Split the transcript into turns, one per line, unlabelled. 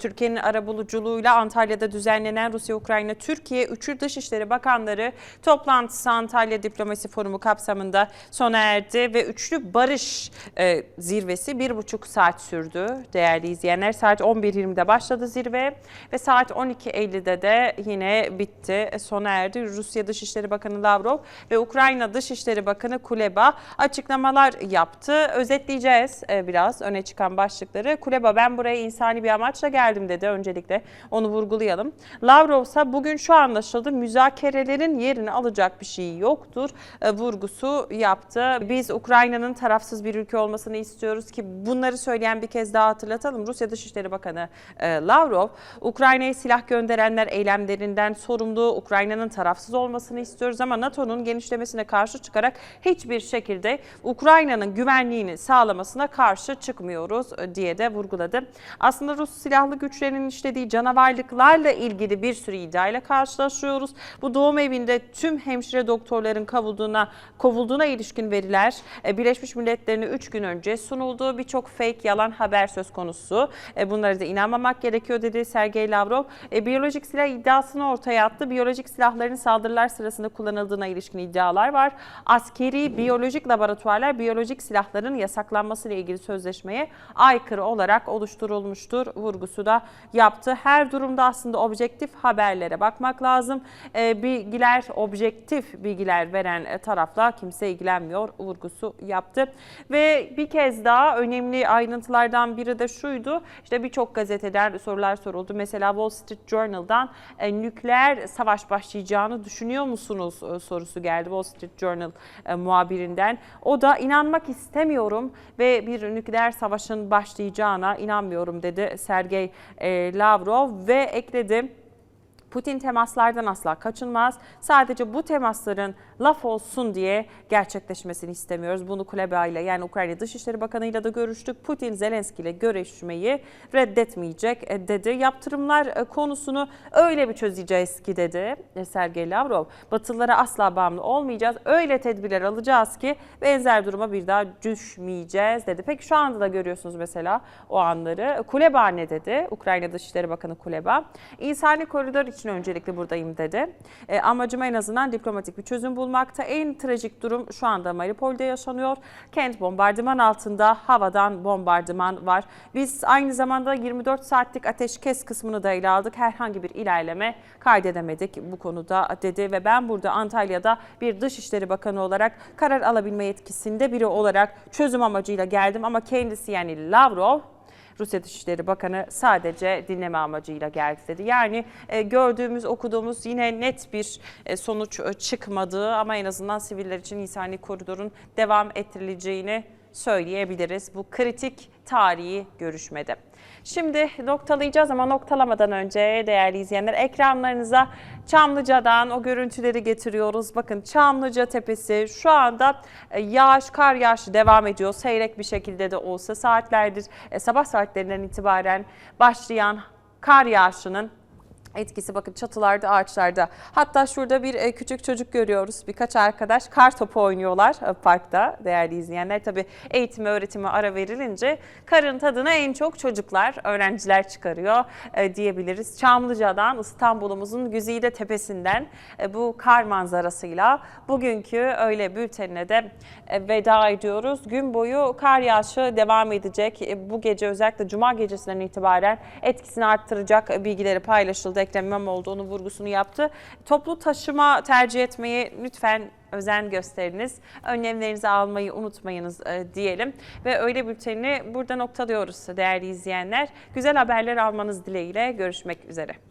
Türkiye'nin arabuluculuğuyla Antalya'da düzenlenen Rusya-Ukrayna Türkiye Üçü Dışişleri Bakanları toplantısı Antalya Diplomasi Forumu kapsamında sona erdi ve üçlü barış e, zirvesi bir buçuk saat sürdü değerli izleyenler. Saat 11.20'de başladı zirve ve saat 12.50'de de yine bitti, sona erdi. Rusya Dışişleri Bakanı Lavrov ve Ukrayna Dışişleri Bakanı Kuleba açıklamalar yaptı. Özetleyeceğiz e, biraz öne çıkan başlıkları. Kuleba ben buraya insani bir amaçla geldim dedi öncelikle onu vurgulayalım. Lavrov ise bugün şu anlaşıldı müzakerelerin yerini alacak bir şey yoktur e, vurgusu yaptı. Biz Ukrayna'nın tarafsız bir ülke olmasını istiyoruz ki bunları söyleyen bir kez daha hatırlatalım. Rusya Dışişleri Bakanı e, Lavrov Ukrayna'ya silah gönderenler eylemlerinden sorumlu Ukrayna'nın tarafsız olmasını istiyoruz ama NATO'nun genişlemesine karşı çıkarak hiçbir şekilde Ukrayna'nın güvenliğini sağlamasına karşı çıkmıyoruz e, diye de vurguladı. Aslında Rus silahlı güçlerinin işlediği canavarlıklarla ilgili bir sürü iddiayla karşılaşıyoruz. Bu doğum evinde tüm hemşire doktorların kovulduğuna, kovulduğuna ilişkin veriler e, Birleşmiş Milletler'ine 3 gün önce sunuldu. Birçok fake yalan haber söz konusu. E, Bunlara da inanmamak gerekiyor dedi Sergey Lavrov. E, Biyolojik silah iddiasını ortaya attı. Biyolojik silahların saldırılar sırasında kullanıldığına ilişkin iddialar var. Askeri biyolojik laboratuvarlar biyolojik silahların yasaklanması ile ilgili sözleşmeye aykırı olarak oluşturulmuştur vurgusu da yaptı. Her durumda aslında objektif haberlere bakmak lazım. E, bilgiler objektif bilgiler veren e, tarafla kimse ilgilenmiyor vurgusu yaptı. Ve bir kez daha önemli ayrıntılardan biri de şuydu. İşte birçok gazeteden sorular soruldu. Mesela Wall Street Journal'dan e, nükleer savaş başlayacağını düşünüyor musunuz e, sorusu geldi Wall Street Journal e, muhabirinden. O da inanmak istemiyorum ve bir nükleer savaşın başlayacağına inanmıyorum dedi Sergey Lavrov ve ekledi. Putin temaslardan asla kaçınmaz. Sadece bu temasların laf olsun diye gerçekleşmesini istemiyoruz. Bunu Kuleba ile yani Ukrayna Dışişleri Bakanı ile de görüştük. Putin Zelenski ile görüşmeyi reddetmeyecek e, dedi. Yaptırımlar e, konusunu öyle bir çözeceğiz ki dedi e, Sergey Lavrov. Batılılara asla bağımlı olmayacağız. Öyle tedbirler alacağız ki benzer duruma bir daha düşmeyeceğiz dedi. Peki şu anda da görüyorsunuz mesela o anları. Kuleba ne dedi? Ukrayna Dışişleri Bakanı Kuleba. İnsani koridor için öncelikle buradayım dedi. E, amacım en azından diplomatik bir çözüm bulmakta. En trajik durum şu anda Mariupol'de yaşanıyor. Kent bombardıman altında havadan bombardıman var. Biz aynı zamanda 24 saatlik ateşkes kısmını da ele aldık. Herhangi bir ilerleme kaydedemedik bu konuda dedi ve ben burada Antalya'da bir Dışişleri Bakanı olarak karar alabilme yetkisinde biri olarak çözüm amacıyla geldim ama kendisi yani Lavrov Rusya Dışişleri Bakanı sadece dinleme amacıyla geldi dedi. Yani e, gördüğümüz, okuduğumuz yine net bir e, sonuç e, çıkmadığı ama en azından siviller için insani koridorun devam ettirileceğini söyleyebiliriz bu kritik tarihi görüşmede. Şimdi noktalayacağız ama noktalamadan önce değerli izleyenler ekranlarınıza Çamlıca'dan o görüntüleri getiriyoruz. Bakın Çamlıca Tepesi şu anda e, yağış, kar yağışı devam ediyor. Seyrek bir şekilde de olsa saatlerdir e, sabah saatlerinden itibaren başlayan kar yağışının etkisi bakın çatılarda, ağaçlarda. Hatta şurada bir e, küçük çocuk görüyoruz. Birkaç arkadaş kar topu oynuyorlar e, parkta değerli izleyenler. Tabii eğitime öğretime ara verilince karın tadını en çok çocuklar, öğrenciler çıkarıyor e, diyebiliriz. Çamlıca'dan İstanbul'umuzun Güzide Tepesi'nden bu kar manzarasıyla bugünkü öğle bültenine de veda ediyoruz. Gün boyu kar yağışı devam edecek. Bu gece özellikle cuma gecesinden itibaren etkisini arttıracak bilgileri paylaşıldı. Ekrem İmamoğlu vurgusunu yaptı. Toplu taşıma tercih etmeyi lütfen özen gösteriniz. Önlemlerinizi almayı unutmayınız e, diyelim. Ve öyle bültenini burada noktalıyoruz değerli izleyenler. Güzel haberler almanız dileğiyle görüşmek üzere.